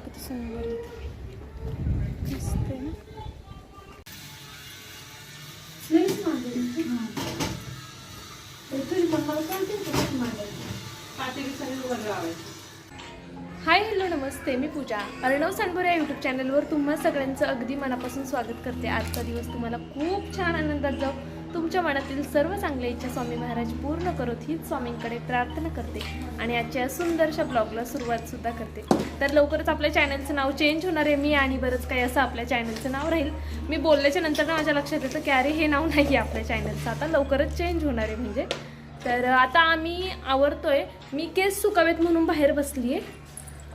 किती सुंदर मस्त ना हाय हॅलो नमस्ते मी पूजा. अर्णव सांडभोर या यूट्यूब चॅनलवर तुम्हा सगळ्यांचं अगदी मनापासून स्वागत करते. आजचा दिवस तुम्हाला खूप छान आनंदात जाऊ. तुमच्या मनातील सर्व चांगल्या इच्छा स्वामी महाराज पूर्ण करोत हीच स्वामींकडे प्रार्थना करते आणि आजच्या सुंदरशा ब्लॉगला सुरुवात सुद्धा करते. तर लवकरच आपल्या चॅनलचं नाव चेंज होणार आहे मी आणि बरंच काही असं आपल्या चॅनलचं नाव राहील. मी बोलल्याच्या नंतर ना माझ्या लक्षात येतं की अरे हे नाव नाही आहे आपल्या चॅनलचं. आता लवकरच चेंज होणार आहे म्हणजे. तर आता आम्ही आवरतोय. मी केस सुकावेत म्हणून बाहेर बसली आहे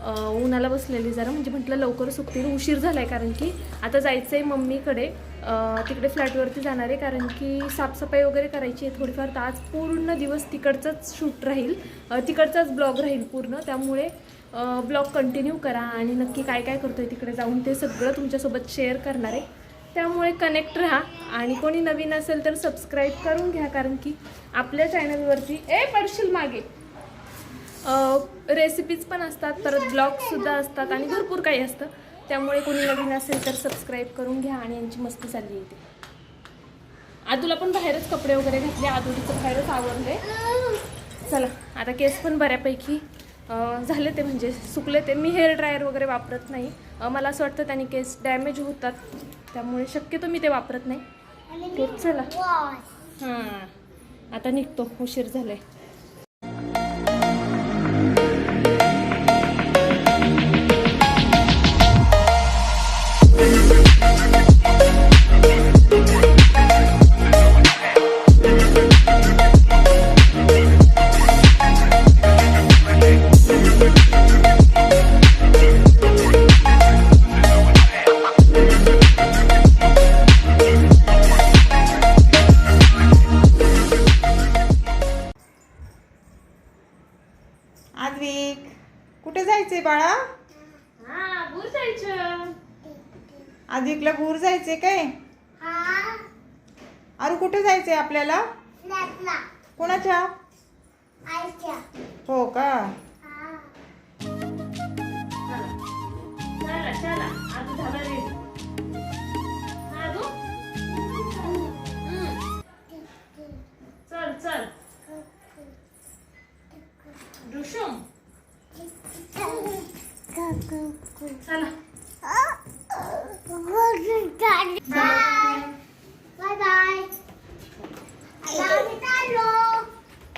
उन्हाला बसलेली जरा म्हणजे म्हटलं लवकर सुकतील. उशीर झाला आहे कारण की आता जायचं आहे मम्मीकडे तिकडे फ्लॅटवरती जाणार आहे कारण की साफसफाई वगैरे करायची आहे थोडीफार. तर आज पूर्ण दिवस तिकडचाच शूट राहील. तिकडचाच ब्लॉग राहील पूर्ण. त्यामुळे ब्लॉग कंटिन्यू करा आणि नक्की काय काय करतोय तिकडे जाऊन ते सगळं तुमच्यासोबत शेअर करणार आहे. त्यामुळे कनेक्ट राहा आणि कोणी नवीन असेल तर सबस्क्राईब करून घ्या कारण की आपल्या चॅनलवरती ए पडशील मागे. रेसिपीज पण असतात परत ब्लॉगसुद्धा असतात आणि भरपूर काही असतं. त्यामुळे कोणी नवीन असेल तर सबस्क्राईब करून घ्या आणि यांची मस्ती चालली येते. आदूला पण बाहेरच कपडे वगैरे घातले आदूचं बाहेरच आवडले चला आता केस पण बऱ्यापैकी झाले ते म्हणजे सुकले ते. मी हेअर ड्रायर वगैरे वापरत नाही. मला असं वाटतं त्याने केस डॅमेज होतात. त्यामुळे शक्यतो मी ते वापरत नाही. चला. हां. आता निघतो. उशीर झालाय. आद्विक कुठे जायचंय बाळा? हा भूर जायचं. आद्विकला भूर जायचंय काय? अरे कुठे जायचंय आपल्याला? कोणाच्या? हो का? चला चला आता झाला रेडी हा तू हम्म. चल चल. चला.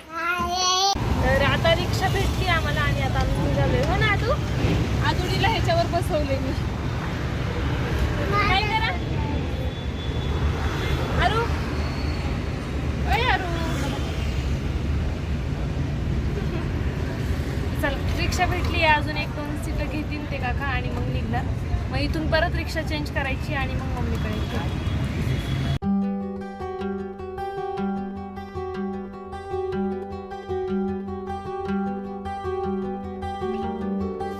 तर आता रिक्षा भेटली आम्हाला आणि आता आम्ही निघालोय. हो ना आदू आदुडीला ह्याच्यावर बसवले मी काय करा अरू ओय अरू चल रिक्षा भेटली अजून एक दोन सीटं घेतील ते काका आणि मग निघणार. मग इथून परत रिक्षा चेंज करायची आणि मग मम्मीकडे यायचं.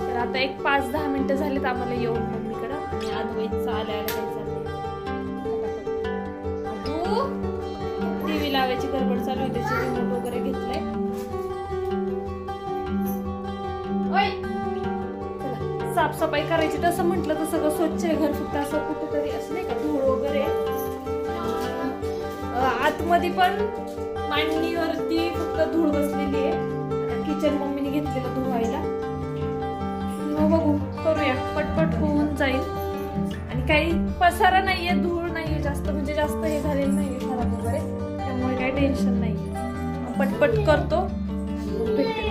तर आता एक पाच दहा मिनिटं झालीत आम्हाला येऊन मम्मीकडं. आणि आदवाईचं आल्या आल्या काय टीव्ही लावायची गडबड चालू आहे त्याची रिमोट वगैरे घेतलंय. साफसफाई करायची तसं म्हटलं तर सगळं स्वच्छ आहे. घर फक्त असं कुठेतरी असं नाही का धूळ वगैरे. आतमध्ये पण मांडणीवरती फक्त धूळ बसलेली आहे. किचन मम्मीने घेतलेलं धुवायला. मग बघू करूया. पटपट होऊन जाईल. आणि काही पसारा नाहीये धूळ नाहीये जास्त म्हणजे जास्त हे झालेलं नाहीये खराब वगैरे. त्यामुळे काही टेन्शन नाही पटपट करतो. मग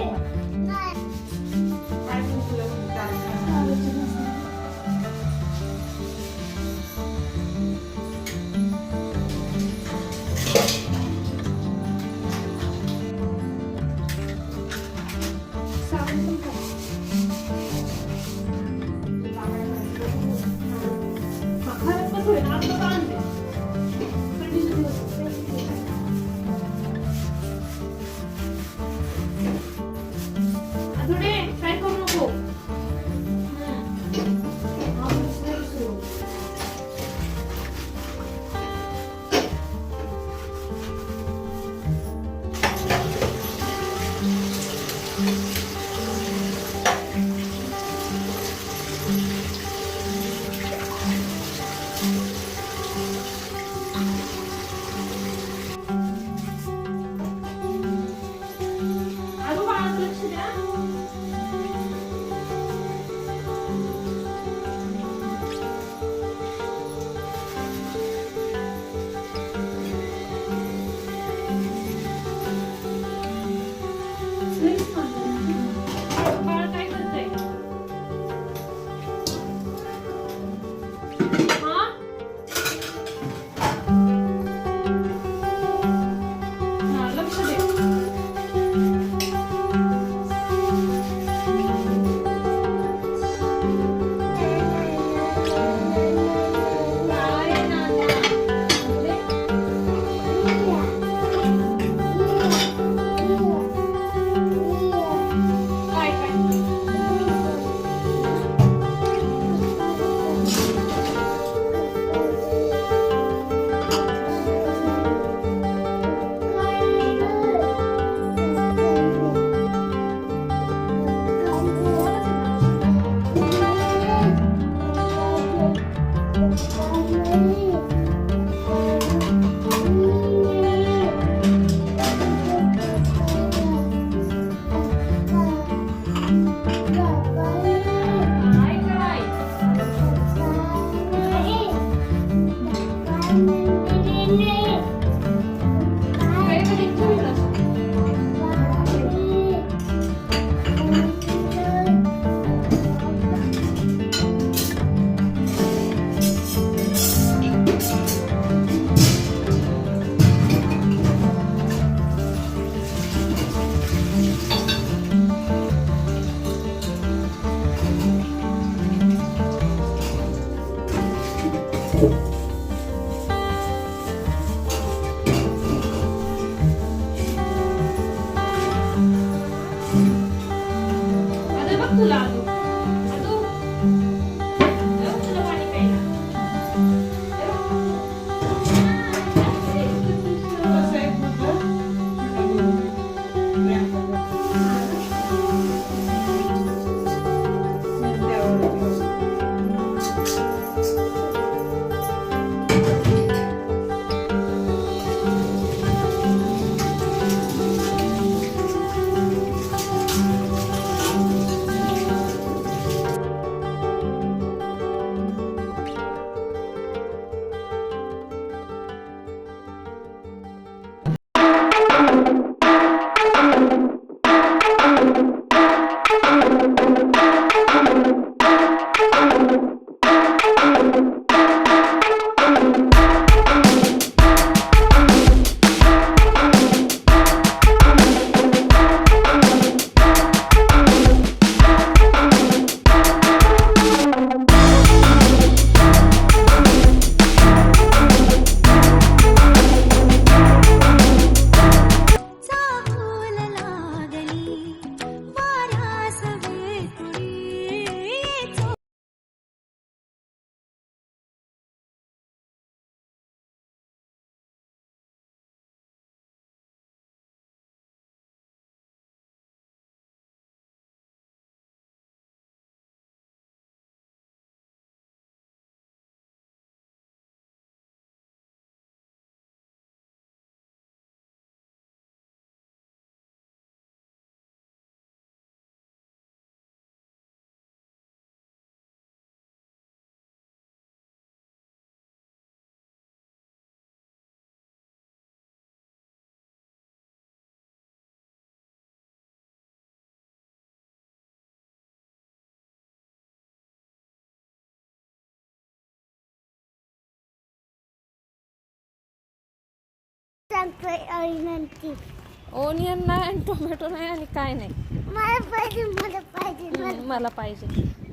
ओनियन नाही आणि टोमॅटो नाही आणि काय नाही. मला पाहिजे मला पाहिजे मला पाहिजे.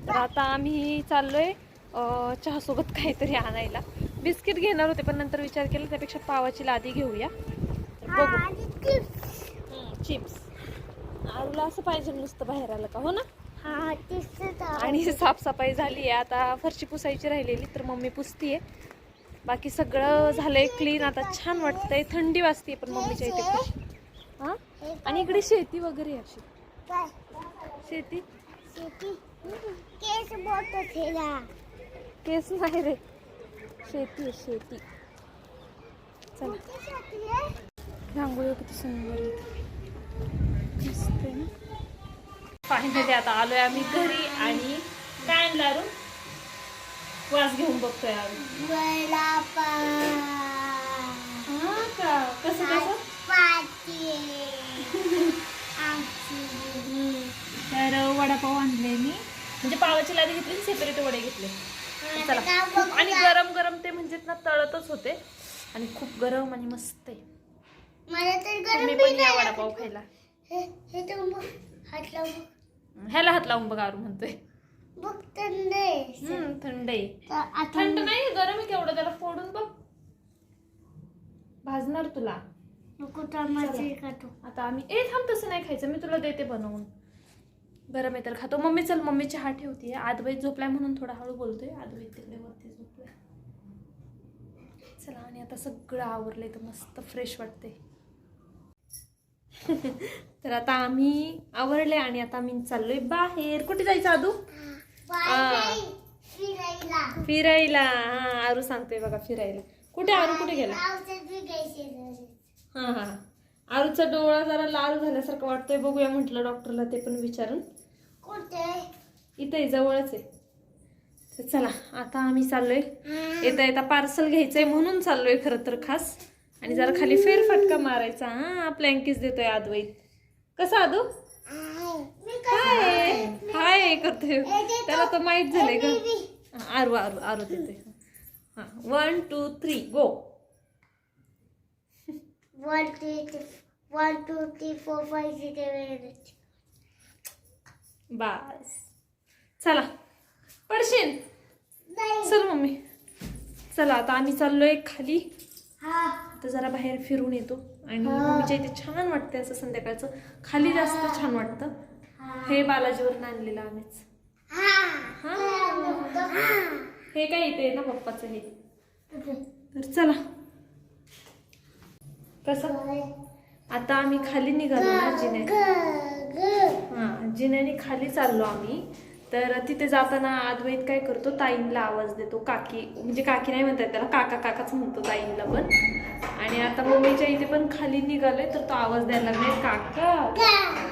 तर आता आम्ही चाललोय चहासोबत काहीतरी आणायला. बिस्किट घेणार होते पण नंतर विचार केला त्यापेक्षा पावाची लादी घेऊया. बघू. चिप्स चिप्स आरूला असं पाहिजे नुसतं बाहेर आलं का हो ना? हा आणि साफसफाई झाली आहे. आता फरशी पुसायची राहिलेली तर मम्मी पुसतीये. बाकी सगळं झालंय क्लीन आता छान वाटतंय. थंडी वाजते पण मम्मीच्या इथे खूप हा? आणि इकडे शेती वगैरे आहे अशी. काय? शेती? शेती? केस मोठं ठेला केस नाही रे. शेती आहे शेती. चला. रांगोळी किती सुंदर. मस्त फायनली आता आलोय आम्ही घरी आणि काय आणलं अरुण? वास घेऊन बघतोय हा का? कसं तर वडापाव आणले मी. म्हणजे पावाची लादी घेतली सेपरेट वडे घेतले. चला. खूप आणि गरम गरम ते म्हणजे ना तळतच होते. आणि खूप गरम आणि मस्त आहे. मला तर गरम तुम्ही बी पण या नाही वडापाव. खायला. हे हे तर बघ हात लावून ह्याला हात लावून बघा म्हणतोय. बघ थंड आहे. हम्म, थंड आहे. तर आता थंड नाही गरम आहे केवढं त्याला फोडून बघ. भाजणार तुला. नको माझे खातो. आता आम्ही ए थांब तसं नाही खायचं. मी तुला देते बनवून. गरम आहे तर खातो. मम्मी चल मम्मी चहा ठेवते. आदबाई झोपलाय म्हणून थोडा हळू बोलतोय. आदबाई तिकडे वरती झोपलाय. चला आणि आता सगळं आवरलंय तर मस्त फ्रेश वाटते तर आता आम्ही आवरले आणि आता आम्ही चाललोय बाहेर. कुठे जायचं आदू? फिरायला फिरायला. हा आरू सांगतोय बघा फिरायला. कुठे आरू? कुठे गेला. हा हा आरूचा डोळा जरा लाल झाल्यासारखं वाटतोय. बघूया म्हटलं डॉक्टरला ते पण विचारून. इथे जवळच आहे. तर चला आता आम्ही चाललोय. येता येता पार्सल घ्यायचंय म्हणून चाललोय खरं तर खास. आणि जरा खाली फेरफटका मारायचा. हा अंकीस देतोय अद्वैत कसं आदू? हाय. हाय करतोय त्याला तर माहीत झालंय का? आरू आरू आरू देतोय हा one two three go three, one, two, three, four, five, six, seven, eight. बस. चला. पडशील? नाही. चल मम्मी. चला आता आम्ही चाललोय खाली. हा. आता जरा बाहेर फिरून येतो. आणि मम्मीच्या इथे छान वाटतंय असं संध्याकाळचं. खाली जास्त छान वाटतं. हे बालाजीवरून आणलेलं आम्हीच. हा. काय इथे ना पप्पाचं हे? तर चला. कसं? आता आम्ही खाली निघालो ना जिने ग, ग. हा जिन्याने खाली चाललो आम्ही. तर तिथे जाताना अद्वैत काय करतो? ताईंला आवाज देतो. काकी म्हणजे काकी नाही म्हणतात त्याला काका काकाच म्हणतो ताईंला पण. आणि आता मम्मीच्या इथे पण खाली निघालोय तर तो आवाज द्यायला लागलाय काका.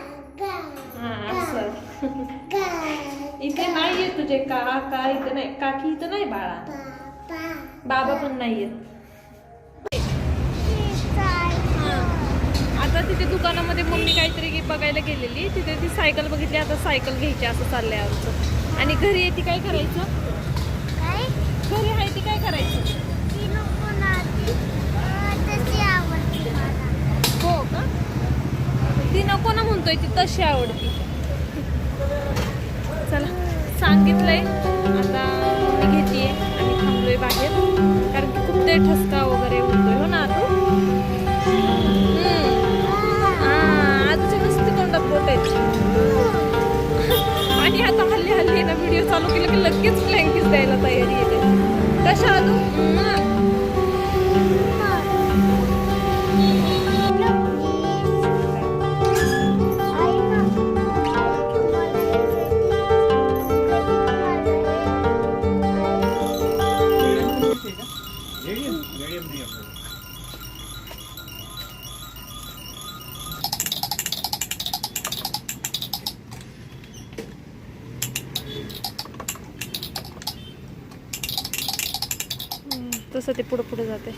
हा असं. इथे नाहीये तुझे काका इथे नाही. काकी इथं नाही बाळा. बाबा. पण नाहीये. आता तिथे दुकानामध्ये मम्मी काहीतरी बघायला गेलेली. तिथे ती सायकल बघितली आता सायकल घ्यायची असं चाललंय आमचं. आणि घरी येते काय करायचं? काय? घरी आहे ती काय करायचं ती नको ना, ती, अं, तशी आवडते मला. हो का ती नको ना म्हणतोय ती तशी आवडती. चला सांगितलंय. आता मी घेते आम्ही थांबलोय बाहेर कारण की खूप ते ठसका वगैरे होतोय. हो ना आता? तसं ते पुढं पुढं जाते